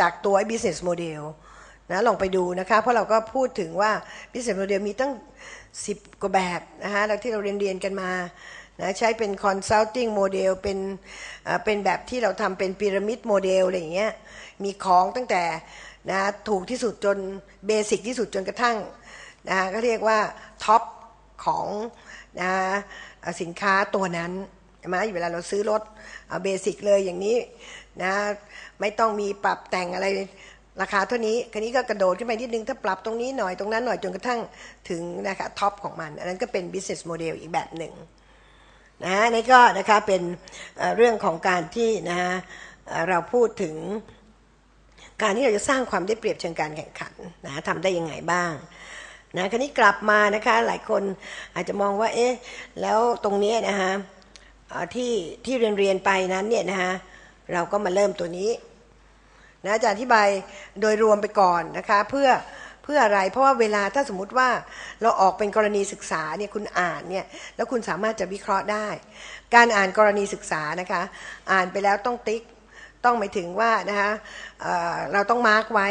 จากตัว business model นะลองไปดูนะคะ เพราะเราก็พูดถึงว่า business model มีตั้ง 10 กว่าแบบนะคะแล้วที่เราเรียนเรียนกันมานะใช้เป็น consulting model เป็นเป็นแบบที่เราทำเป็นพีระมิดโมเดลอะไรอย่างเงี้ยมีของตั้งแต่นะถูกที่สุดจนเบสิกที่สุดจนกระทั่งนะก็เรียกว่าท็อปของนะสินค้าตัวนั้นใช่ไหมเวลาเราซื้อรถเอาเบสิกเลยอย่างนี้นะ ไม่ต้องมีปรับแต่งอะไรราคาเท่านี้คันนี้ก็กระโดดขึ้นไปนิดนึง ถ้าปรับตรงนี้หน่อยตรงนั้นหน่อยจนกระทั่งถึงนะคะท็อปของมัน อันนั้นก็เป็น business model อีกแบบหนึ่งนะนี่ก็นะคะเป็นเรื่องของการที่นะเราพูดถึงการที่เราจะสร้างความได้เปรียบเชิงการแข่งขันนะทำได้ยังไงบ้างนะคราวนี้กลับมานะคะหลายคนอาจจะมองว่าเอ๊ะแล้วตรงนี้นะคะที่ที่เรียนเรียนไปนั้นเนี่ยนะคะเราก็มาเริ่มตัวนี้ นะอาจะอธิบายโดยรวมไปก่อนนะคะ เพื่อเพื่ออะไร เพราะว่าเวลาถ้าสมมติว่าเราออกเป็นกรณีศึกษาเนี่ยคุณอ่านเนี่ยแล้วคุณสามารถจะวิเคราะห์ได้ การอ่านกรณีศึกษานะคะ อ่านไปแล้วต้องติ๊กต้องหมายถึงว่านะคะเเราต้องมาร์กไว้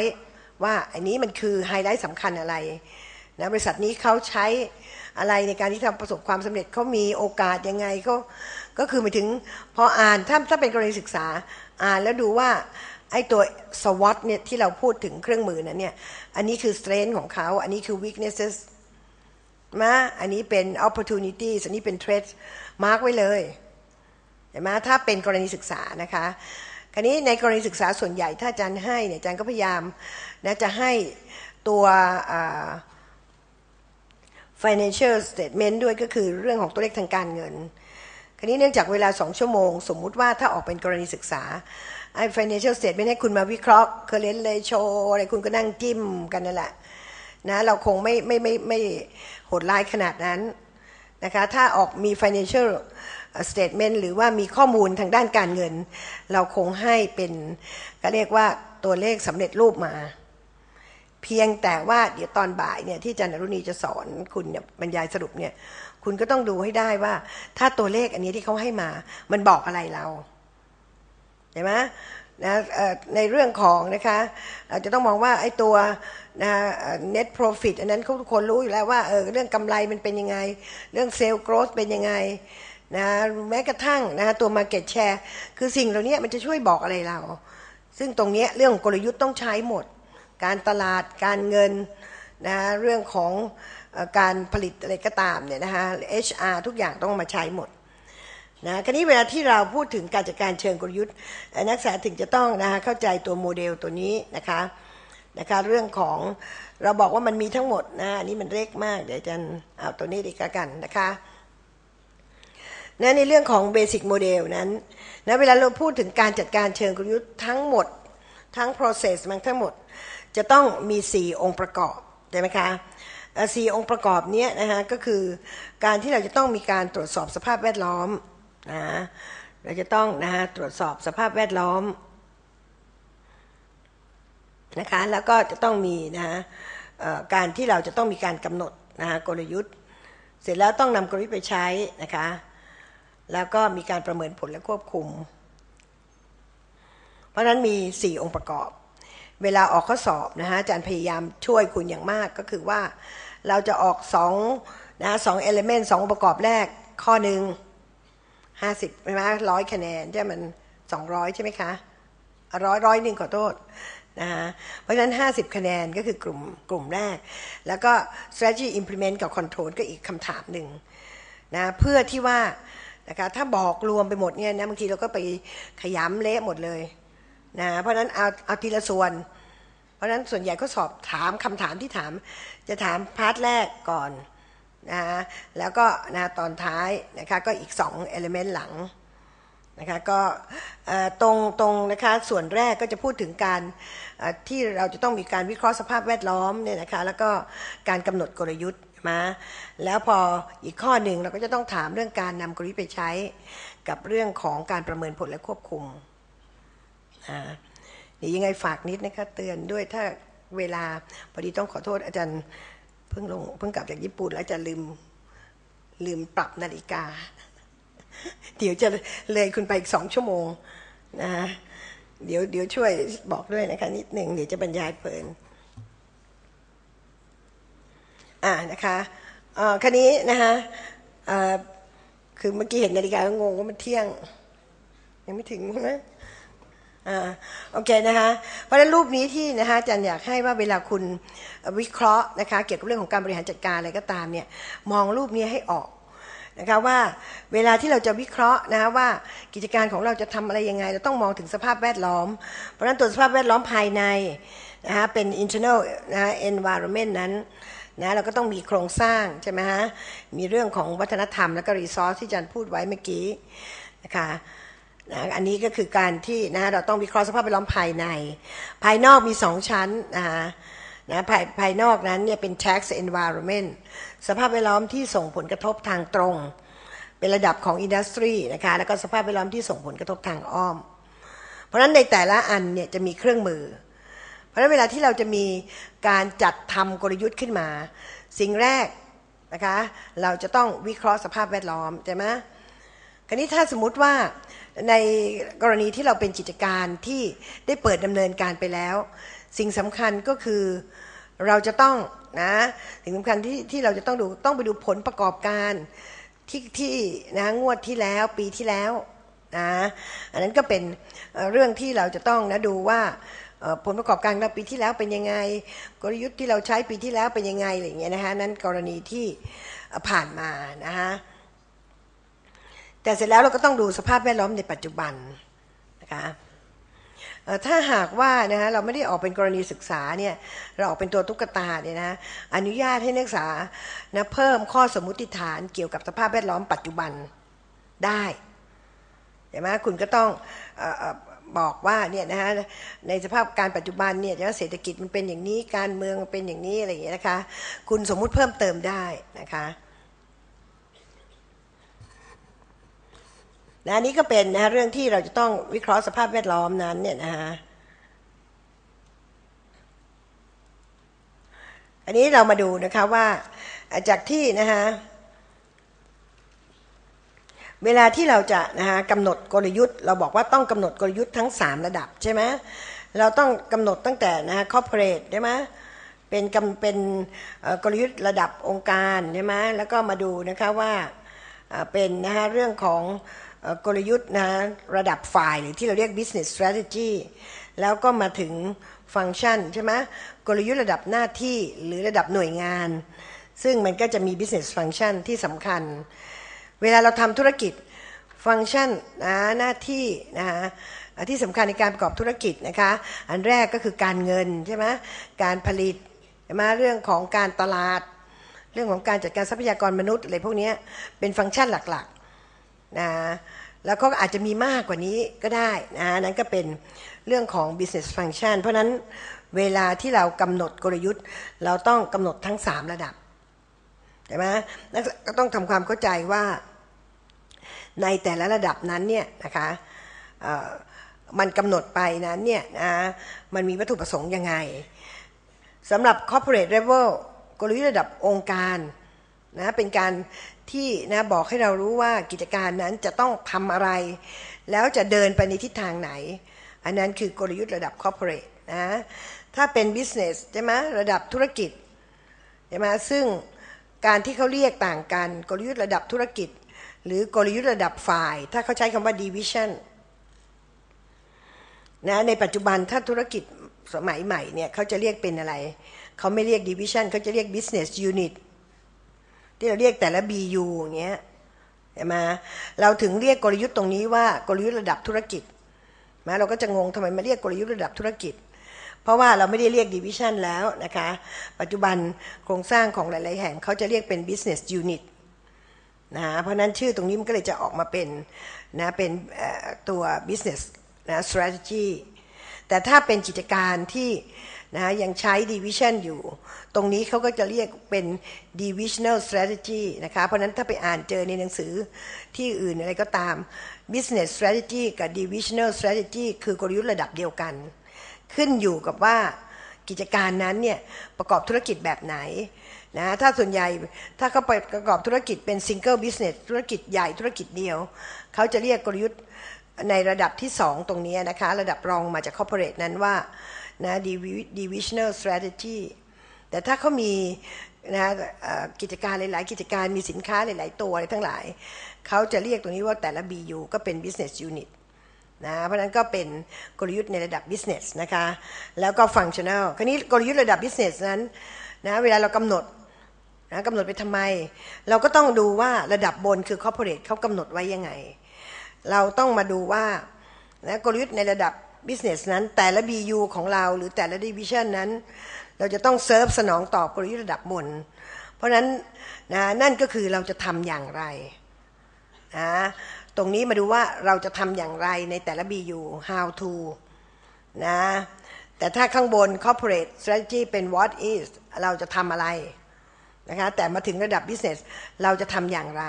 ว่าอันนี้มันคือไฮไลท์สำคัญอะไรนะบริษัทนี้เขาใช้อะไรในการที่ทำประสบความสำเร็จเขามีโอกาสยังไงเขาก็คือหมายถึงพออ่านถ้าถ้าเป็นกรณีศึกษาอ่านแล้วดูว่า ไอ้ตัวสวอตเนี่ยที่เราพูดถึงเครื่องมือนั้นเนี่ยอันนี้คือ strength ของเขา อันนี้คือ weaknesses มาอันนี้เป็น opportunities อันนี้เป็น threat มาร์กไว้เลยเห็นไหมถ้าเป็นกรณีศึกษานะคะคราวนี้ในกรณีศึกษาส่วนใหญ่ถ้าอาจารย์ให้เนี่ยอาจารย์ก็พยายามนะจะให้ตัว financial statement ด้วยก็คือเรื่องของตัวเลขทางการเงิน คราวนี้เนื่องจากเวลาสองชั่วโมง สมมุติว่าถ้าออกเป็นกรณีศึกษา ไอ้ financial statement ให้คุณมาวิเคราะห์ current ratio อะไรคุณก็นั่งจิ้มกันนั่นแหละนะเราคงไม่ไม่ไม่ไม่โหดร้ายขนาดนั้นนะคะถ้าออกมี financial statement หรือว่ามีข้อมูลทางด้านการเงิน เราคงให้เป็นก็เรียกว่าตัวเลขสำเร็จรูปมา เพียงแต่ว่าเดี๋ยวตอนบ่ายเนี่ยที่จันรุณีจะสอนคุณเนี่ยบรรยายสรุปเนี่ยคุณก็ต้องดูให้ได้ว่า ถ้าตัวเลขอันนี้ที่เขาให้มา มันบอกอะไรเรา เห็นไหมนะในเรื่องของนะคะจะต้องมองว่าไอ้ตัวนะ net profit อันนั้นทุกคนรู้อยู่แล้วว่าเออเรื่องกำไรมันเป็นยังไง เรื่อง sale growth เป็นยังไงนะแม้กระทั่งนะตัว market share คือสิ่งเหล่านี้มันจะช่วยบอกอะไรเรา ซึ่งตรงนี้เรื่องกลยุทธ์ต้องใช้หมด การตลาดการเงินนะเรื่องของการผลิตอะไรก็ตามเนี่ยนะคะ HR ทุกอย่างต้องมาใช้หมด นะคราวนี้เวลาที่เราพูดถึงการจัดการเชิงกลยุทธ์ นักศึกษาถึงจะต้องนะคะเข้าใจตัวโมเดลตัวนี้นะคะนะคะเรื่องของเราบอกว่ามันมีทั้งหมดนะอันนี้มันเล็กมาก เดี๋ยวจะเอาตัวนี้ดีกันนะคะนะในเรื่องของเบสิกโมเดลนั้นนะเวลาเราพูดถึงการจัดการเชิงกลยุทธ์ทั้งหมดทั้ง process มันทั้งหมด จะต้องมี 4 องค์ประกอบใช่ไหมคะสี่องค์ประกอบนี้นะคะก็คือการที่เราจะต้องมีการตรวจสอบสภาพแวดล้อม นะเราจะต้องนะฮะตรวจสอบสภาพแวดล้อมนะคะแล้วก็จะต้องมีนะการที่เราจะต้องมีการกำหนดนะฮะกลยุทธ์ เสร็จแล้วต้องนำกลยุทธ์ไปใช้นะคะแล้วก็มีการประเมินผลและควบคุม เพราะนั้นมี 4 องค์ประกอบ เวลาออกข้อสอบนะฮะอาจารย์พยายามช่วยคุณอย่างมากก็คือว่าเราจะออก2นะสองเอลิเมนต์สองประกอบแรกข้อหนึ่ง ห้าสิบใช่ไหมร้อยคะแนนใช่มันสองร้อยใช่ไหมคะร้อยร้อยหนึ่งขอโทษนะฮะเพราะฉะนั้น 50 คะแนนก็คือกลุ่มกลุ่มแรก แล้วก็ strategy implement กับ control ก็อีกคำถามหนึ่งนะเพื่อที่ว่านะคะถ้าบอกรวมไปหมดเนี่ยนะบางทีเราก็ไปขยำเละหมดเลยนะเพราะฉะนั้นเอาเอาทีละส่วน เพราะฉะนั้นส่วนใหญ่ก็สอบถามคำถามที่ถาม จะถามพาร์ทแรกก่อน นะแล้วก็นะตอนท้ายนะคะก็อีกสองเอลิเมนต์หลังนะคะก็ตรงตรงนะคะส่วนแรกก็จะพูดถึงการที่เราจะต้องมีการวิเคราะห์สภาพแวดล้อมเนี่ยนะคะแล้วก็การกำหนดกลยุทธ์มาแล้วพออีกข้อหนึ่งเราก็จะต้องถามเรื่องการนำกลยุทธ์ไปใช้กับเรื่องของการประเมินผลและควบคุมนี่ยังไงฝากนิดนะคะเตือนด้วยถ้าเวลาพอดีต้องขอโทษอาจารย์ เพิ่งลงเพิ่งกลับจากญี่ปุ่นแล้วจะลืมลืมปรับนาฬิกา เดี๋ยวจะเลยคุณไปอีกสองชั่วโมงนะเดี๋ยวเดี๋ยวช่วยบอกด้วยนะคะ นิดหนึ่งเดี๋ยวจะบรรยายเพลินอ่านะคะเอ่อคันนี้นะคะเอ่อคือเมื่อกี้เห็นนาฬิกาก็งงว่ามันเที่ยง ยังไม่ถึงใช่ไหม โอเคนะคะเพราะฉะนั้นรูปนี้ที่นะคะอาจารย์อยากให้ว่าเวลาคุณวิเคราะห์นะคะเกี่ยวกับเรื่องของการบริหารจัดการอะไรก็ตามเนี่ยมองรูปนี้ให้ออกนะคะว่าเวลาที่เราจะวิเคราะห์นะคะว่ากิจการของเราจะทำอะไรยังไง เราต้องมองถึงสภาพแวดล้อม เพราะฉะนั้นตัวสภาพแวดล้อมภายในนะคะเป็น internal นะคะ environment นั้นนะเราก็ต้องมีโครงสร้างใช่ไหมฮะมีเรื่องของวัฒนธรรมแล้วก็รีซอสที่อาจารย์พูดไว้เมื่อกี้นะคะ นะอันนี้ก็คือการที่นะเราต้องวิเคราะห์สภาพแวดล้อมภายใน ภายนอกมีสองชั้นนะคะนะภายภายนอกนั้นเนี่ยเป็น tax environment สภาพแวดล้อมที่ส่งผลกระทบทางตรง เป็นระดับของอินดัสทรีนะคะแล้วก็สภาพแวดล้อมที่ส่งผลกระทบทางอ้อม เพราะฉะนั้นในแต่ละอันเนี่ยจะมีเครื่องมือ เพราะฉะนั้นเวลาที่เราจะมีการจัดทำกลยุทธ์ขึ้นมา สิ่งแรกนะคะเราจะต้องวิเคราะห์สภาพแวดล้อมใช่ไหมคราวนี้ถ้าสมมุติว่า ในกรณีที่เราเป็นกิจการที่ได้เปิดดำเนินการไปแล้ว สิ่งสำคัญก็คือเราจะต้องนะสิ่งสำคัญที่ที่เราจะต้องดูต้องไปดูผลประกอบการที่ที่นะงวดที่แล้วปีที่แล้วนะอันนั้นก็เป็นเรื่องที่เราจะต้องนะดูว่าผลประกอบการเราปีที่แล้วเป็นยังไง กลยุทธ์ที่เราใช้ปีที่แล้วเป็นยังไงอะไรอย่างเงี้ยนะคะนั้นกรณีที่ผ่านมานะคะ แต่เสร็จแล้วเราก็ต้องดูสภาพแวดล้อมในปัจจุบันนะคะถ้าหากว่านะฮะเราไม่ได้ออกเป็นกรณีศึกษาเนี่ยเราออกเป็นตัวตุ๊กตาเนี่ยนะอนุญาตให้นักศึกษานะเพิ่มข้อสมมุติฐานเกี่ยวกับสภาพแวดล้อมปัจจุบันได้ใช่ไหมคุณก็ต้องบอกว่าเนี่ยนะฮะในสภาพการปัจจุบันเนี่ยเศรษฐกิจมันเป็นอย่างนี้การเมืองเป็นอย่างนี้อะไรอย่างเงี้ยนะคะ คุณสมมุติเพิ่มเติมได้นะคะ นะนี้ก็เป็นนะเรื่องที่เราจะต้องวิเคราะห์สภาพแวดล้อมนั้นเนี่ยนะฮะอันนี้เรามาดูนะคะว่าจากที่นะคะเวลาที่เราจะนะคะกำหนดกลยุทธ์ เราบอกว่าต้องกำหนดกลยุทธ์ทั้ง 3 ระดับใช่ไหมเราต้องกำหนดตั้งแต่นะคะคอร์ปอเรทใช่ไหมเป็นกำเป็นกลยุทธ์ระดับองค์การใช่ไหมแล้วก็มาดูนะคะว่าเป็นนะคะเรื่องของ กลยุทธ์นะระดับฝ่ายหรือที่เราเรียก business strategy แล้วก็มาถึงฟังก์ชันใช่ไหมกลยุทธ์ระดับหน้าที่หรือระดับหน่วยงาน ซึ่งมันก็จะมี business function ที่สำคัญ เวลาเราทำธุรกิจฟังก์ชันนะหน้าที่นะที่สำคัญในการประกอบธุรกิจนะคะ อันแรกก็คือการเงินใช่ไหมการผลิตใช่ไหมเรื่องของการตลาด เรื่องของการจัดการทรัพยากรมนุษย์อะไรพวกนี้เป็นฟังก์ชันหลัก นะแล้วก็อาจจะมีมากกว่านี้ก็ได้นะนั้นก็เป็นเรื่องของ business function เพราะนั้นเวลาที่เรากำหนดกลยุทธ์ เราต้องกำหนดทั้งสามระดับใช่ไหมก็ต้องทำความเข้าใจว่าในแต่ละระดับนั้นเนี่ยนะคะมันกำหนดไปนั้นเนี่ยนะมันมีวัตถุประสงค์ยังไงสำหรับ corporate level กลยุทธ์ระดับองค์การนะเป็นการ ที่นะบอกให้เรารู้ว่ากิจการนั้นจะต้องทำอะไร แล้วจะเดินไปในทิศทางไหน อันนั้นคือกลยุทธ์ระดับ corporate นะถ้าเป็น business ใช่ไหมระดับธุรกิจใช่ไหมซึ่งการที่เขาเรียกต่างกัน กลยุทธ์ระดับธุรกิจ หรือกลยุทธ์ระดับฝ่าย ถ้าเขาใช้คำว่า division นะในปัจจุบันถ้าธุรกิจสมัยใหม่เนี่ยเขาจะเรียกเป็นอะไร เขาไม่เรียก division เขาจะเรียก business unit ที่เราเรียกแต่ละ BU อย่างเงี้ยใช่ไหมเราถึงเรียกกลยุทธ์ตรงนี้ว่ากลยุทธ์ระดับธุรกิจมาเราก็จะงงทำไมมาเรียกกลยุทธ์ระดับธุรกิจ เพราะว่าเราไม่ได้เรียกดิวิชันแล้วนะคะ ปัจจุบันโครงสร้างของหลาย ๆ แห่งเขาจะเรียกเป็น business unit นะเพราะนั้นชื่อตรงนี้มันก็เลยจะออกมาเป็นนะเป็นตัว business นะ strategy แต่ถ้าเป็นกิจการที่ นะยังใช้ division อยู่ ตรงนี้เขาก็จะเรียกเป็น divisional strategy นะคะเพราะนั้นถ้าไปอ่านเจอในหนังสือที่อื่นอะไรก็ตาม business strategy กับ divisional strategy คือกลยุทธ์ระดับเดียวกัน ขึ้นอยู่กับว่ากิจการนั้นเนี่ยประกอบธุรกิจแบบไหนนะถ้าส่วนใหญ่ถ้าเขาประกอบธุรกิจเป็น single business ธุรกิจใหญ่ธุรกิจเดียว เขาจะเรียกกลยุทธ์ในระดับที่สองตรงนี้นะคะ ระดับรองมาจาก corporate นั้นว่า นะ divisional strategy แต่ถ้าเขามีนะกิจการหลาย ๆ กิจการมีสินค้าหลาย ๆ ตัวอะไรทั้งหลาย เขาจะเรียกตรงนี้ว่าแต่ละ BU ก็เป็น business unit นะเพราะนั้นก็เป็นกลยุทธ์ในระดับ business นะคะ แล้วก็ functional คราวนี้กลยุทธ์ระดับ business นั้นนะเวลาเรากำหนดนะกำหนดไปทำไม เราก็ต้องดูว่าระดับบนคือ corporate เขากำหนดไว้ยังไง เราต้องมาดูว่านะกลยุทธ์ในระดับ business นั้นแต่ละ BU ของเราหรือแต่ละ division นั้น เราจะต้องเซิร์ฟสนองตอบกลยุทธ์ระดับบน เพราะนั้นนะนั่นก็คือเราจะทำอย่างไรนะตรงนี้มาดูว่าเราจะทำอย่างไรในแต่ละ BU how to นะแต่ถ้าข้างบน corporate strategy เป็น what is เราจะทำอะไรนะคะแต่มาถึงระดับ business เราจะทำอย่างไร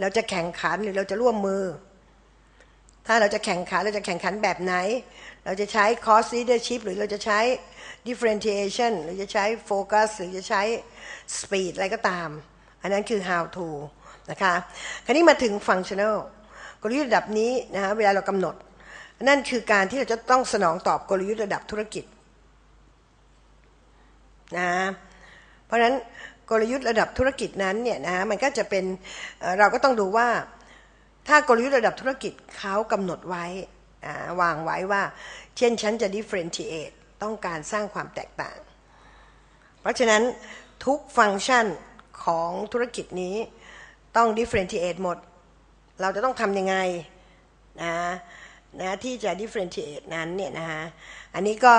เราจะแข่งขันหรือเราจะร่วมมือ ถ้าเราจะแข่งขันเราจะแข่งขันแบบไหน เราจะใช้ cost leadership หรือเราจะใช้ differentiation หรือจะใช้ focus หรือจะใช้ speed อะไรก็ตาม อันนั้นคือ how to นะคะ คราวนี้มาถึง functional กลยุทธ์ระดับนี้นะฮะเวลาเรากำหนด นั่นคือการที่เราจะต้องสนองตอบกลยุทธ์ระดับธุรกิจนะเพราะฉะนั้นกลยุทธ์ระดับธุรกิจนั้นเนี่ยนะมันก็จะเป็นเราก็ต้องดูว่า ถ้ากลยุทธ์ระดับธุรกิจเขากำหนดไว้วางไว้ว่า เช่นฉันจะ differentiate ต้องการสร้างความแตกต่าง เพราะฉะนั้นทุกฟังก์ชันของธุรกิจนี้ต้อง differentiate หมด เราจะต้องทำยังไงนะนะที่จะ differentiate นั้นเนี่ยนะฮะอันนี้ก็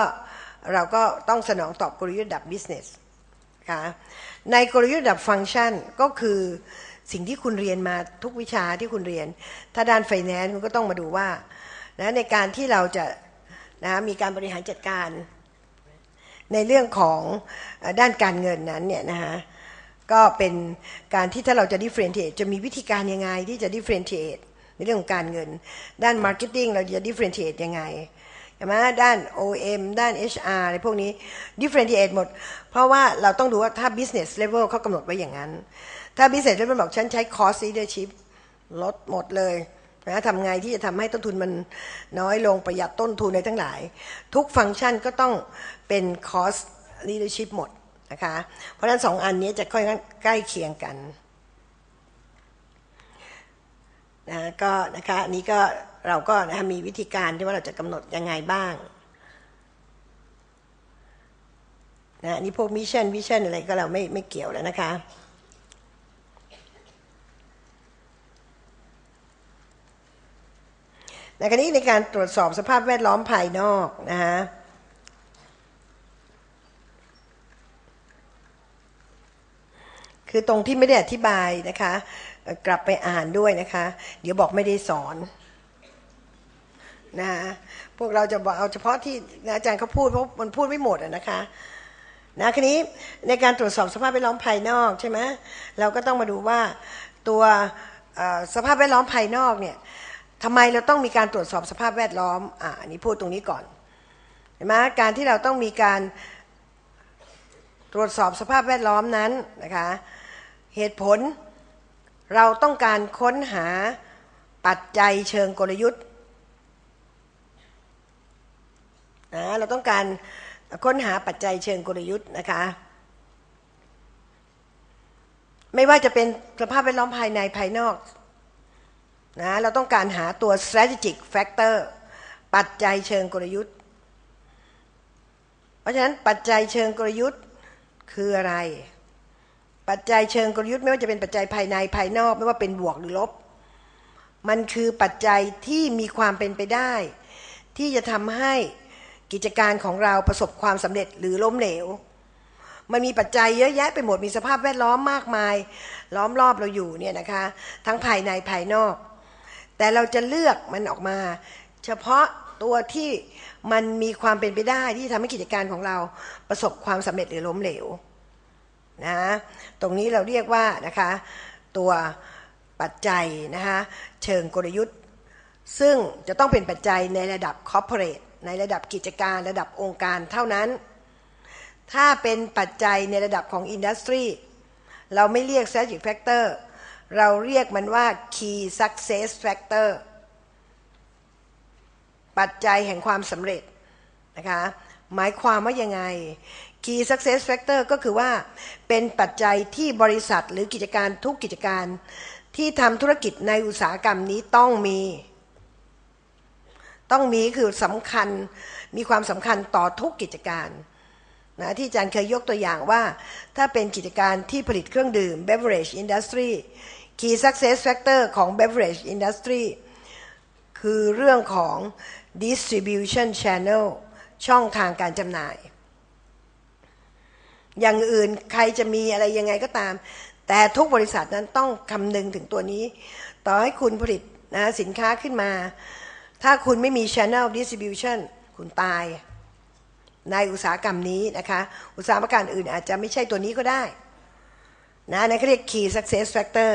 เราก็ต้องสนองตอบกลยุทธ์ดับ business ค่ะในกลยุทธ์ดับฟังก์ชันก็คือ สิ่งที่คุณเรียนมาทุกวิชาที่คุณเรียน ถ้าด้านไฟแนนซ์คุณก็ต้องมาดูว่านะในการที่เราจะนะมีการบริหารจัดการ ในเรื่องของด้านการเงินนั้นเนี่ยนะฮะก็เป็นการที่ถ้าเราจะ differentiate จะมีวิธีการยังไงที่จะ differentiate ในเรื่องของการเงิน ด้าน marketing เราจะ differentiate ยังไงใช่ไหมด้าน OM ด้าน HR อะไรพวกนี้ differentiate หมด เพราะว่าเราต้องดูว่าถ้า business level เขากำหนดไว้อย่างนั้น ถ้า business level บอกฉันใช้ cost leadership ลดหมดเลยนะทำไงที่จะทำให้ต้นทุนมันน้อยลงประหยัดต้นทุนในทั้งหลาย ทุกฟังก์ชันก็ต้องเป็น cost leadership หมดนะคะเพราะฉะนั้นสองอันนี้จะค่อยใกล้เคียงกันนะก็นะคะอันนี้ก็เราก็นะมีวิธีการที่ว่าเราจะกำหนดยังไงบ้างนะนี่พวกมิชชั่นวิชั่นอะไรก็เราไม่ไม่เกี่ยวแล้วนะคะ ในกรณีในการตรวจสอบสภาพแวดล้อมภายนอกนะฮะคือตรงที่ไม่ได้อธิบายนะคะ กลับไปอ่านด้วยนะคะ เดี๋ยวบอกไม่ได้สอนนะพวกเราจะบอกเอาเฉพาะที่อาจารย์เขาพูดเพราะมันพูดไม่หมดนะคะนะทีนี้ในการตรวจสอบสภาพแวดล้อมภายนอกใช่ไหมเราก็ต้องมาดูว่าตัวสภาพแวดล้อมภายนอกเนี่ย ทำไมเราต้องมีการตรวจสอบสภาพแวดล้อมอ่าอันนี้พูดตรงนี้ก่อนเห็นไหมการที่เราต้องมีการตรวจสอบสภาพแวดล้อมนั้นนะคะเหตุผลเราต้องการค้นหาปัจจัยเชิงกลยุทธ์นะเราต้องการค้นหาปัจจัยเชิงกลยุทธ์นะคะไม่ว่าจะเป็นสภาพแวดล้อมภายในภายนอก นะเราต้องการหาตัว strategic factor ปัจจัยเชิงกลยุทธ์ เพราะฉะนั้นปัจจัยเชิงกลยุทธ์คืออะไร ปัจจัยเชิงกลยุทธ์ไม่ว่าจะเป็นปัจจัยภายในภายนอก ไม่ว่าเป็นบวกหรือลบ มันคือปัจจัยที่มีความเป็นไปได้ ที่จะทำให้กิจการของเราประสบความสำเร็จหรือล้มเหลว มันมีปัจจัยเยอะแยะไปหมดมีสภาพแวดล้อมมากมาย ล้อมรอบเราอยู่เนี่ยนะคะ ทั้งภายในภายนอก แต่เราจะเลือกมันออกมา เฉพาะตัวที่มันมีความเป็นไปได้ที่ทำให้กิจการของเราประสบความสำเร็จหรือล้มเหลวนะตรงนี้เราเรียกว่านะคะตัวปัจจัยนะคะเชิงกลยุทธ์ ซึ่งจะต้องเป็นปัจจัยในระดับคอร์เปอเรทในระดับกิจการระดับองค์การเท่านั้น ถ้าเป็นปัจจัยในระดับของอินดัสทรีเราไม่เรียก strategic factor เราเรียกมันว่า key success factor ปัจจัยแห่งความสำเร็จนะคะหมายความว่ายังไง Key Success Factor ก็คือว่าเป็นปัจจัยที่บริษัทหรือกิจการทุกกิจการ ที่ทำธุรกิจในอุตสาหกรรมนี้ต้องมี ต้องมีคือสำคัญมีความสำคัญต่อทุกกิจการนะที่อาจารย์เคยยกตัวอย่างว่า ถ้าเป็นกิจการที่ผลิตเครื่องดื่ม beverage industry key success factor ของ beverage industry คือเรื่องของ distribution channel ช่องทางการจำหน่าย อย่างอื่นใครจะมีอะไรยังไงก็ตาม แต่ทุกบริษัทนั้นต้องคำนึงถึงตัวนี้ ต่อให้คุณผลิตนะสินค้าขึ้นมา ถ้าคุณไม่มี channel distribution คุณตาย ในอุตสาหกรรมนี้นะคะ อุตสาหกรรมอื่นอาจจะไม่ใช่ตัวนี้ก็ได้นะนั่นเรียก key success factor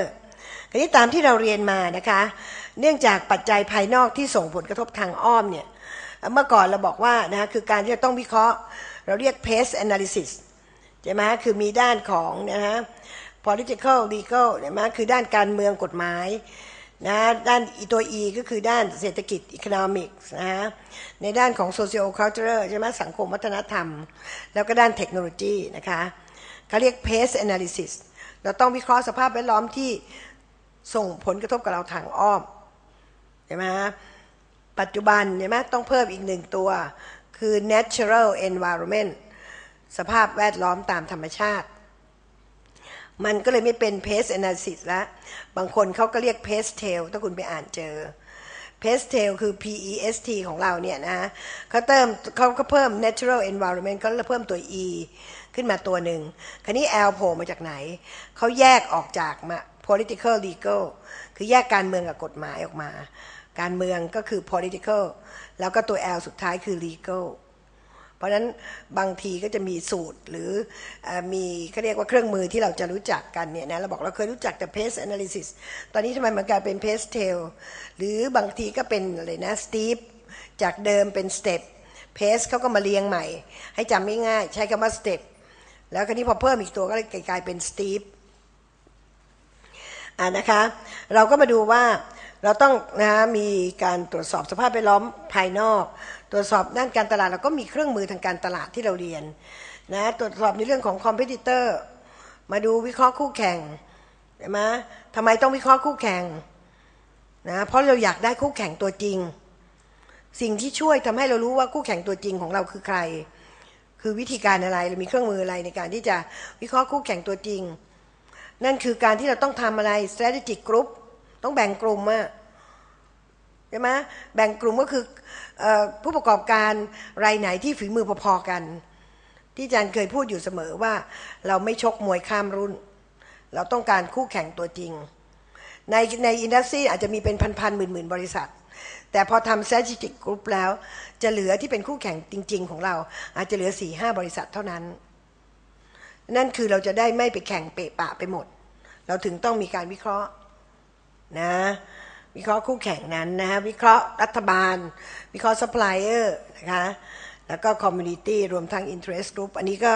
ทีนี้ตามที่เราเรียนมานะคะ เนื่องจากปัจจัยภายนอกที่ส่งผลกระทบทางอ้อมเนี่ยเมื่อก่อนเราบอกว่านะคือการที่เราต้องวิเคราะห์ เราเรียก pace analysis ใช่ไหมคือมีด้านของนะฮะ political legal ใช่ไหมคือด้านการเมืองกฎหมายนะด้านตัว E ก็คือด้านเศรษฐกิจ economics นะฮะในด้านของ socio cultural ใช่ไหมสังคมวัฒนธรรม แล้วก็ด้านเทคโนโลยีนะคะเขาเรียก pace analysis เราต้องวิเคราะห์สภาพแวดล้อมที่ ส่งผลกระทบกับเราทางอ้อมใช่ไหมฮะปัจจุบันใช่ไหมต้องเพิ่มอีกหนึ่งตัว คือ natural environment สภาพแวดล้อมตามธรรมชาติ มันก็เลยไม่เป็น pest analysis แล้วบางคนเขาก็เรียก pest tail ถ้าคุณไปอ่านเจอ pest tail คือ P E S T ของเราเนี่ยนะเขาเติมเขาก็เพิ่ม natural environment เขาเพิ่มตัว E ขึ้นมาตัวหนึ่ง คราวนี้ L โผล่มาจากไหน เขาแยกออกจากมา political legal คือแยกการเมืองกับกฎหมายออกมา การเมืองก็คือ political แล้วก็ตัว L สุดท้ายคือ legal เพราะนั้นบางทีก็จะมีสูตรหรือมีเขาเรียกว่าเครื่องมือที่เราจะรู้จักกันเนี่ยนะเราบอกเราเคยรู้จักแต่ pace analysis ตอนนี้ทำไมมันกลายเป็น pace tail หรือบางทีก็เป็นอะไรนะ steep จากเดิมเป็น step pace เขาก็มาเรียงใหม่ ให้จำง่ายๆใช้คำว่า step แล้วคราวนี้พอเพิ่มอีกตัวก็เลยกลายเป็น steep อ่านะคะ เราก็มาดูว่าเราต้องนะมีการตรวจสอบสภาพแวดล้อมภายนอก ตรวจสอบด้านการตลาดเราก็มีเครื่องมือทางการตลาดที่เราเรียนนะตรวจสอบในเรื่องของคอมเพติเตอร์มาดูวิเคราะห์คู่แข่งใช่ไหมทำไมต้องวิเคราะห์คู่แข่งนะเพราะเราอยากได้คู่แข่งตัวจริง สิ่งที่ช่วยทำให้เรารู้ว่าคู่แข่งตัวจริงของเราคือใคร คือวิธีการอะไรเรามีเครื่องมืออะไรในการที่จะวิเคราะห์คู่แข่งตัวจริง นั่นคือการที่เราต้องทำอะไร strategic group ต้องแบ่งกลุ่มอะใช่ไหมแบ่งกลุ่มก็คือผู้ประกอบการรายไหนที่ฝีมือพอๆกัน ที่อาจารย์เคยพูดอยู่เสมอว่า เราไม่ชกมวยข้ามรุ่น เราต้องการคู่แข่งตัวจริง ในในอินดัสทรีอาจจะมีเป็นพันๆหมื่นๆบริษัท แต่พอทำ strategic group แล้ว จะเหลือที่เป็นคู่แข่งจริง ๆ ของเรา อาจจะเหลือสี่ห้าบริษัทเท่านั้น นั่นคือเราจะได้ไม่ไปแข่งเปะปะไปหมด เราถึงต้องมีการวิเคราะห์นะ วิเคราะห์คู่แข่งนั้นนะฮะวิเคราะห์รัฐบาล วิเคราะห์ซัพพลายเออร์นะคะแล้วก็คอมมูนิตี้รวมทั้งอินเทรสกรุ๊ปอันนี้ก็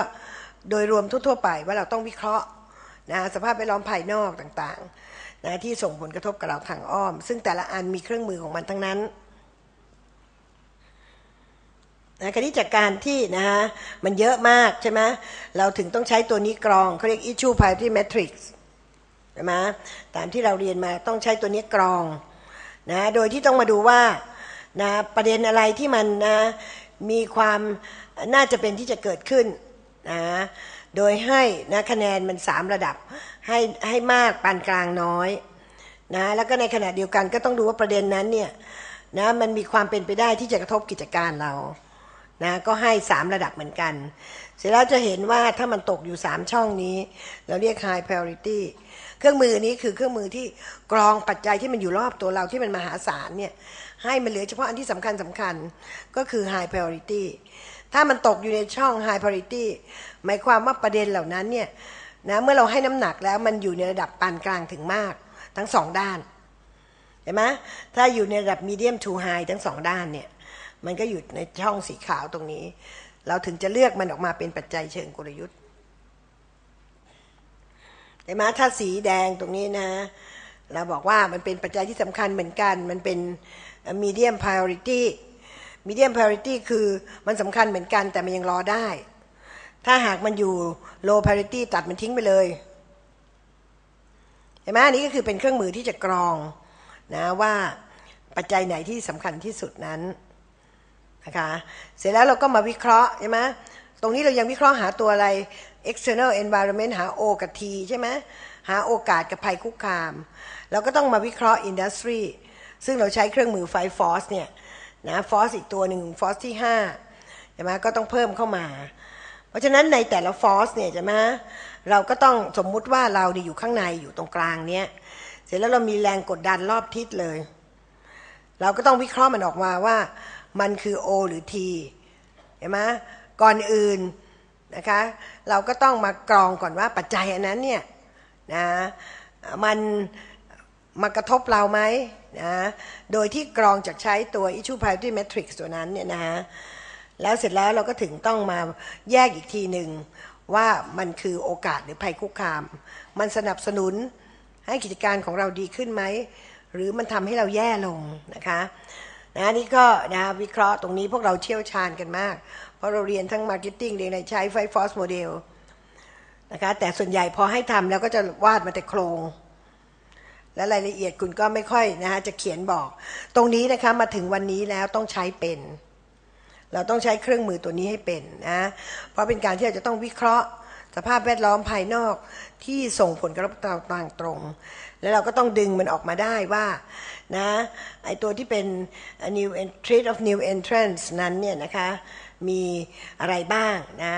โดยรวมทั่วๆไปว่าเราต้องวิเคราะห์นะสภาพแวดล้อมภายนอกต่างๆนะที่ส่งผลกระทบกับเราทางอ้อม ซึ่งแต่ละอันมีเครื่องมือของมันทั้งนั้น นะคดีจากการที่นะฮะมันเยอะมากใช่ไหมเราถึงต้องใช้ตัวนี้กรองเขาเรียก issue priority matrix ใช่ไหมตามที่เราเรียนมาต้องใช้ตัวนี้กรองนะโดยที่ต้องมาดูว่านะประเด็นอะไรที่มันนะมีความน่าจะเป็นที่จะเกิดขึ้นนะโดยให้นะคะแนนมันสามระดับให้ให้มากปานกลางน้อยนะแล้วก็ในขณะเดียวกันก็ต้องดูว่าประเด็นนั้นเนี่ยนะมันมีความเป็นไปได้ที่จะกระทบกิจการเรา นะก็ให้สามระดับเหมือนกัน เสร็จแล้วจะเห็นว่าถ้ามันตกอยู่สามช่องนี้ เราเรียก high priority เครื่องมือนี้คือเครื่องมือที่กรองปัจจัยที่มันอยู่รอบตัวเราที่มันมหาศาลเนี่ยให้มันเหลือเฉพาะอันที่สำคัญสำคัญก็คือ high priority ถ้ามันตกอยู่ในช่อง high priority หมายความว่าประเด็นเหล่านั้นเนี่ยนะเมื่อเราให้น้ำหนักแล้วมันอยู่ในระดับปานกลางถึงมากทั้งสองด้านเห็นไหมถ้าอยู่ในระดับ medium to high ทั้งสองด้านเนี่ย มันก็อยู่ในช่องสีขาวตรงนี้ เราถึงจะเลือกมันออกมาเป็นปัจจัยเชิงกลยุทธ์เห็นไหมถ้าสีแดงตรงนี้นะ เราบอกว่ามันเป็นปัจจัยที่สำคัญเหมือนกัน มันเป็น medium priority medium priority คือมันสำคัญเหมือนกันแต่มันยังรอได้ ถ้าหากมันอยู่ low priority ตัดมันทิ้งไปเลยเห็นไหมอันนี้ก็คือเป็นเครื่องมือที่จะกรองนะว่าปัจจัยไหนที่สำคัญที่สุดนั้น นะคะเสร็จแล้วเราก็มาวิเคราะห์ใช่ไหมตรงนี้เรายังวิเคราะห์หาตัวอะไร external environment หา O กับ T ใช่ไหมหาโอกาสกับภัยคุกคาม เราก็ต้องมาวิเคราะห์ industry ซึ่งเราใช้เครื่องมือไฟฟอสเนี่ยนะฟอสอีกตัวหนึ่งฟอสที่5ใช่ไหมก็ต้องเพิ่มเข้ามา เพราะฉะนั้นในแต่ละฟอสเนี่ยใช่ไหมเราก็ต้องสมมุติว่าเราเนี่ยอยู่ข้างในอยู่ตรงกลางเนี้ยเสร็จแล้วเรามีแรงกดดันรอบทิศเลย เราก็ต้องวิเคราะห์มันออกมาว่า มันคือ O หรือ T เห็นไหมก่อนอื่นนะคะเราก็ต้องมากรองก่อนว่าปัจจัยอันนั้นเนี่ยนะมันมากระทบเราไหมนะโดยที่กรองจากใช้ตัว issue priority matrix ตัวนั้นเนี่ยนะแล้วเสร็จแล้วเราก็ถึงต้องมาแยกอีกทีหนึ่งว่ามันคือโอกาสหรือภัยคุกคาม มันสนับสนุนให้กิจการของเราดีขึ้นไหม หรือมันทำให้เราแย่ลงนะคะ นะนี่ก็นะวิเคราะห์ตรงนี้พวกเราเชี่ยวชาญกันมาก เพราะเราเรียนทั้งมาร์เก็ตติ้งเรียนในใช้ไฟฟอสโมเดลนะคะแต่ส่วนใหญ่พอให้ทำแล้วก็จะวาดมาแต่โครง และรายละเอียดคุณก็ไม่ค่อยนะคะจะเขียนบอก ตรงนี้นะคะมาถึงวันนี้แล้วต้องใช้เป็น เราต้องใช้เครื่องมือตัวนี้ให้เป็นนะเพราะเป็นการที่เราจะต้องวิเคราะห์สภาพแวดล้อมภายนอกที่ส่งผลกระทบต่างตรง แล้วเราก็ต้องดึงมันออกมาได้ว่า นะไอตัวที่เป็น new treat of new entrance นั้นเนี่ยนะคะมีอะไรบ้างนะ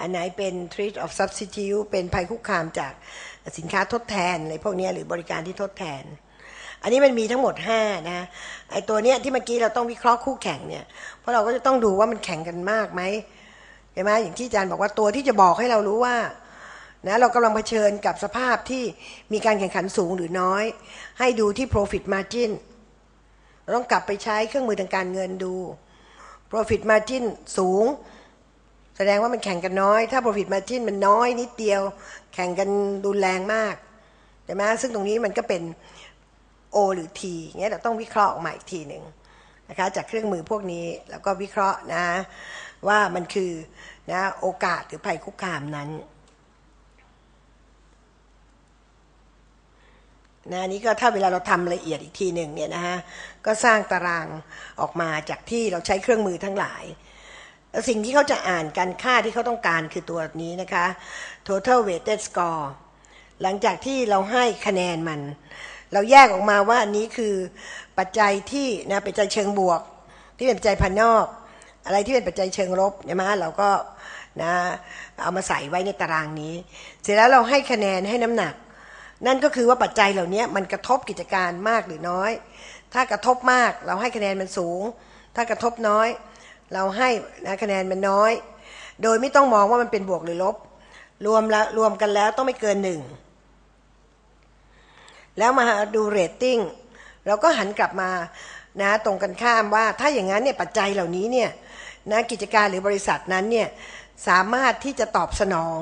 อันไหนเป็น threat of substitute เป็นภัยคุกคามจากสินค้าทดแทนอะไรพวกนี้หรือบริการที่ทดแทน อันนี้มันมีทั้งหมด 5 นะ ไอตัวเนี้ยที่เมื่อกี้เราต้องวิเคราะห์คู่แข่งเนี่ย เพราะเราก็จะต้องดูว่ามันแข่งกันมากไหมใช่ไหมอย่างที่อาจารย์บอกว่าตัวที่จะบอกให้เรารู้ว่า นะเรากำลังเผชิญกับสภาพที่มีการแข่งขันสูงหรือน้อย ให้ดูที่ profit margin เราต้องกลับไปใช้เครื่องมือทางการเงินดู profit margin สูง แสดงว่ามันแข่งกันน้อย ถ้า profit margin มันน้อยนิดเดียว แข่งกันรุนแรงมากใช่ไหมซึ่งตรงนี้มันก็เป็น O หรือ T เงี้ยเราต้องวิเคราะห์ออกมาอีกทีหนึ่งนะคะจากเครื่องมือพวกนี้แล้วก็วิเคราะห์นะ ว่ามันคือนะโอกาสหรือภัยคุกคามนั้น นะนี้ก็ถ้าเวลาเราทำละเอียดอีกทีหนึ่งเนี่ยนะฮะก็สร้างตารางออกมาจากที่เราใช้เครื่องมือทั้งหลาย สิ่งที่เขาจะอ่านกันค่าที่เขาต้องการคือตัวนี้นะคะ total weighted score หลังจากที่เราให้คะแนนมัน เราแยกออกมาว่าอันนี้คือปัจจัยที่นะปัจจัยเชิงบวก ที่เป็นปัจจัยภายนอก อะไรที่เป็นปัจจัยเชิงลบใช่ไหมเราก็นะเอามาใส่ไว้ในตารางนี้ เสร็จแล้วเราให้คะแนนให้น้ำหนัก นั่นก็คือว่าปัจจัยเหล่านี้มันกระทบกิจการมากหรือน้อย ถ้ากระทบมากเราให้คะแนนมันสูง ถ้ากระทบน้อย เราให้นะคะแนนมันน้อย โดยไม่ต้องมองว่ามันเป็นบวกหรือลบ รวมแล้วรวมกันแล้วต้องไม่เกินหนึ่งแล้วมาดูเรตติ้งเราก็หันกลับมานะตรงกันข้ามว่าถ้าอย่างนั้นเนี่ยปัจจัยเหล่านี้เนี่ยนะกิจการหรือบริษัทนั้นเนี่ยสามารถที่จะตอบสนอง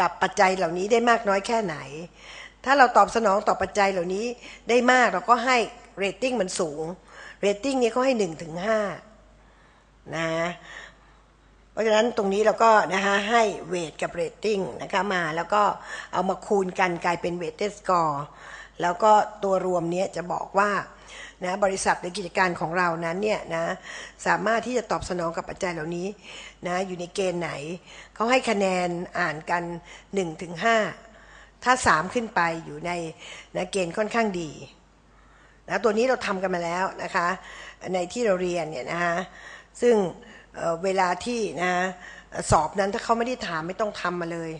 กับปัจจัยเหล่านี้ได้มากน้อยแค่ไหน ถ้าเราตอบสนองต่อปัจจัยเหล่านี้ได้มากเราก็ให้เรตติ้งมันสูงเรตติ้งนี้เขาให้หนึ่งถึงห้านะเพราะฉะนั้นตรงนี้เราก็นะคะให้เวทกับเรตติ้งนะคะมาแล้วก็เอามาคูณกันกลายเป็นเวทเทสกอร์แล้วก็ตัวรวมนี้จะบอกว่านะบริษัทหรือกิจการของเรานั้นเนี่ยนะสามารถที่จะตอบสนองกับปัจจัยเหล่านี้นะอยู่ในเกณฑ์ไหนเขาให้คะแนนอ่านกัน1-5ถึง ถ้าสามขึ้นไปอยู่ในนะเกณฑ์ค่อนข้างดีนะตัวนี้เราทำกันมาแล้วนะคะ ในที่เราเรียนเนี่ยนะคะซึ่งเเวลาที่นะสอบนั้นถ้าเขาไม่ได้ถามไม่ต้องทำมาเลย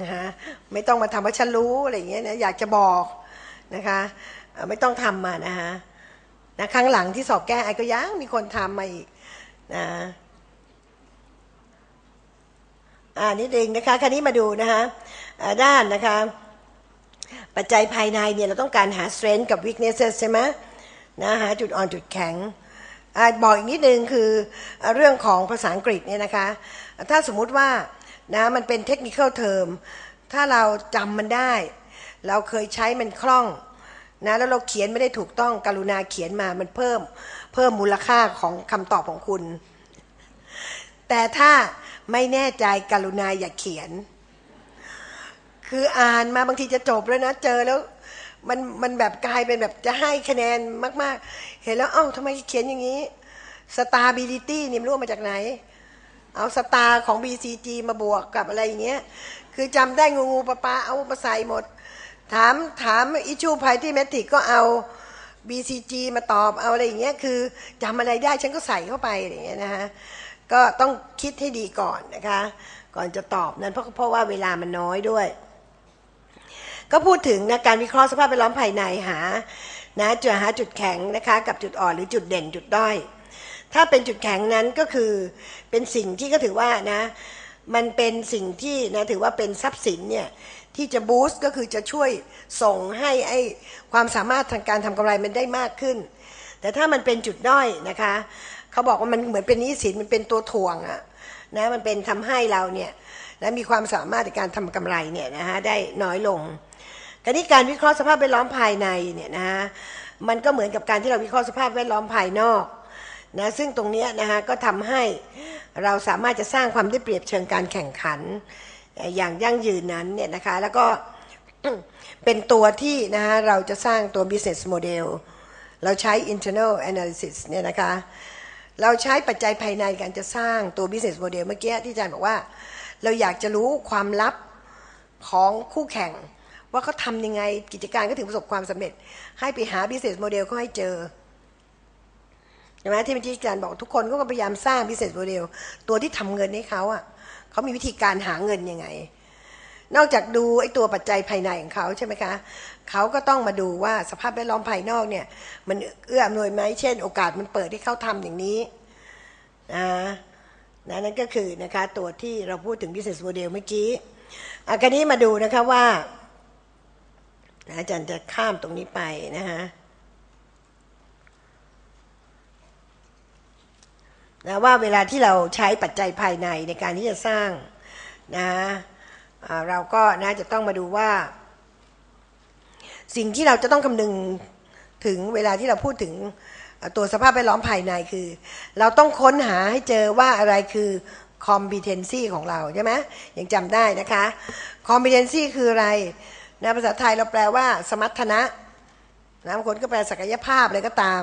นะคะไม่ต้องมาทำว่าฉันรู้อะไรอย่างเงี้ยนะอยากจะบอกนะคะไม่ต้องทำมานะคะนะครั้งหลังที่สอบแก้ไอ้ก็ยังมีคนทำมาอีกนะอ่านิดเองนะคะ คราวนี้มาดูนะคะ ด้านนะคะปัจจัยภายในเนี่ยเราต้องการหา strength กับ weaknesses ใช่ไหมนะหาจุดอ่อนจุดแข็งอบอกอีกนิดนึงคือเรื่องของภาษาอังกฤษเนี่ยนะคะ ถ้าสมมุติว่านะมันเป็น technical term ถ้าเราจำมันได้ เราเคยใช้มันคล่องนะแล้วเราเขียนไม่ได้ถูกต้องกรุณาเขียนมามันเพิ่มเพิ่มมูลค่าของคำตอบของคุณ แต่ถ้าไม่แน่ใจกรุณาอย่าเขียน คืออ่านมาบางทีจะจบแล้วนะเจอแล้ว มันมันแบบกลายเป็นแบบจะให้คะแนนมาก ๆ เห็นแล้วเอ้าทำไมเขียนอย่างนี้ stability นี่มรู้มาจากไหน เอาสตาร์ของ BCG มาบวกกับอะไรอย่างเงี้ย คือจำได้งูงูปลาปลาเอามาใส่หมด ถามถามอิชูพายที่แมทริกก็เอา BCG มาตอบเอาอะไรอย่างเงี้ยคือจำอะไรได้ฉันก็ใส่เข้าไปอะไรอย่างเงี้ยนะคะก็ต้องคิดให้ดีก่อนนะคะ ก่อนจะตอบนั้นเพราะเพราะว่าเวลามันน้อยด้วย ก็พูดถึงนะการวิเคราะห์สภาพแวดล้อมภายในหานะจะหาจุดแข็งนะคะกับจุดอ่อนหรือจุดเด่นจุดด้อย ถ้าเป็นจุดแข็งนั้นก็คือเป็นสิ่งที่ก็ถือว่านะมันเป็นสิ่งที่นะถือว่าเป็นทรัพย์สินเนี่ยที่จะบูสต์ก็คือจะช่วยส่งให้ไอ้ความสามารถทางการทำกำไรมันได้มากขึ้น แต่ถ้ามันเป็นจุดด้อยนะคะเขาบอกว่ามันเหมือนเป็นนิสินมันเป็นตัวถ่วงอะนะมันเป็นทำให้เราเนี่ยและมีความสามารถในการทำกำไรเนี่ยนะฮะได้น้อยลง การนี้การวิเคราะห์สภาพแวดล้อมภายในเนี่ยนะฮะมันก็เหมือนกับการที่เราวิเคราะห์สภาพแวดล้อมภายนอกนะซึ่งตรงนี้นะฮะก็ทำให้เราสามารถจะสร้างความได้เปรียบเชิงการแข่งขัน อย่างยั่งยืนนั้นเนี่ยนะคะแล้วก็เป็นตัวที่นะฮะเราจะสร้างตัว business model เราใช้ internal analysis เนี่ยนะคะเราใช้ปัจจัยภายในการจะสร้างตัว business model เมื่อกี้ที่อาจารย์บอกว่า เราอยากจะรู้ความลับของคู่แข่ง ว่าเขาทำยังไงกิจการก็ถึงประสบความสำเร็จ ให้ไปหา business model เขาให้เจอใช่ไหมที่เมื่อกี้อาจารย์บอกทุกคนก็พยายามสร้าง business model ตัวที่ทำเงินให้เขาอะเขามีวิธีการหาเงินยังไง นอกจากดูไอ้ตัวปัจจัยภายในของเขาใช่ไหมคะเขาก็ต้องมาดูว่าสภาพแวดล้อมภายนอกเนี่ย มันเอื้ออำนวยไหมเช่น โอกาสมันเปิดให้เขาทำอย่างนี้นะนะนั่นก็คือนะคะตัวที่เราพูดถึง business model เมื่อกี้อาการนี้มาดูนะคะว่า อาจารย์จะข้ามตรงนี้ไปนะคะนะว่าเวลาที่เราใช้ปัจจัยภายในในการที่จะสร้างนะเราก็นะจะต้องมาดูว่า สิ่งที่เราจะต้องคำนึงถึงเวลาที่เราพูดถึงตัวสภาพแวดล้อมภายในคือ เราต้องค้นหาให้เจอว่าอะไรคือ competency ของเราใช่ไหมยังจำได้นะคะ competency คืออะไร นะภาษาไทยเราแปลว่า สมรรถนะนะบางคนก็แปลศักยภาพอะไรก็ตาม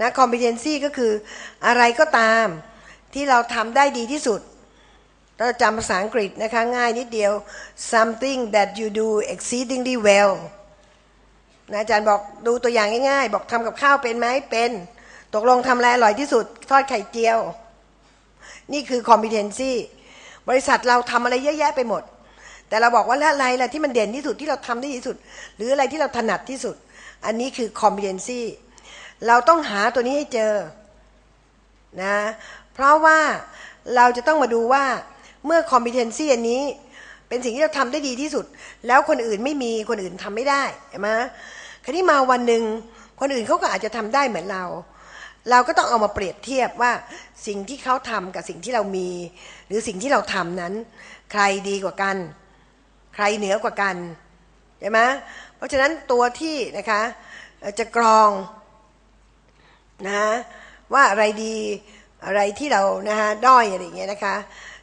นะ competency ก็คืออะไรก็ตามที่เราทำได้ดีที่สุด เราจำภาษาอังกฤษนะคะง่ายนิดเดียว something that you do exceedingly well นะอาจารย์บอกดูตัวอย่างง่ายๆ บอกทำกับข้าวเป็นไหมเป็น ตกลงทำอะไรอร่อยที่สุด ทอดไข่เจียว นี่คือ competency บริษัทเราทำอะไรเยอะแยะไปหมด แต่เราบอกว่าอะไรล่ะที่มันเด่นที่สุดที่เราทำได้ที่สุด หรืออะไรที่เราถนัดที่สุด อันนี้คือ competency เราต้องหาตัวนี้ให้เจอนะเพราะว่าเราจะต้องมาดูว่าเมื่อ competency อันนี้ เป็นสิ่งที่เราทำได้ดีที่สุด แล้วคนอื่นไม่มีคนอื่นทำไม่ได้ใช่ไหมคราวนี้มาวันหนึ่งคนอื่นเขาก็อาจจะทำได้เหมือนเรา เราก็ต้องเอามาเปรียบเทียบว่าสิ่งที่เขาทำกับสิ่งที่เรามี หรือสิ่งที่เราทำนั้น ใครดีกว่ากัน ใครเหนือกว่ากันใช่ไหมเพราะฉะนั้นตัวที่นะคะจะกรองนะว่าอะไรดีอะไรที่เรานะคะด้อยอะไรอย่างเงี้ยนะคะ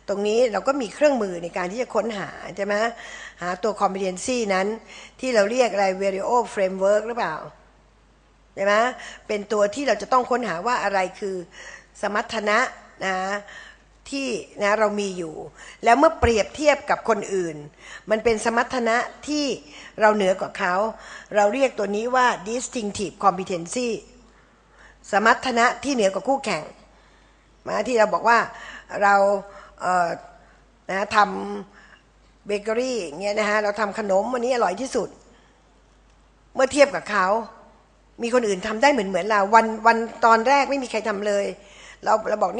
ตรงนี้เราก็มีเครื่องมือในการที่จะค้นหาใช่ไหมหาตัว competency นั้นที่เราเรียกอะไร vario framework หรือเปล่าใช่ไหมเป็นตัวที่เราจะต้องค้นหาว่าอะไรคือสมรรถนะนะ ที่นะเรามีอยู่ แล้วเมื่อเปรียบเทียบกับคนอื่น มันเป็นสมรรถนะที่เราเหนือกว่าเขา เราเรียกตัวนี้ว่า distinctive competency สมรรถนะที่เหนือกว่าคู่แข่งมาที่เราบอกว่าเรานะทำเบเกอรี่อย่างเงี้ยนะฮะเราทำขนมวันนี้อร่อยที่สุด เมื่อเทียบกับเขา มีคนอื่นทำได้เหมือนเหมือนเรา วันวันตอนแรกไม่มีใครทำเลย เราเราบอก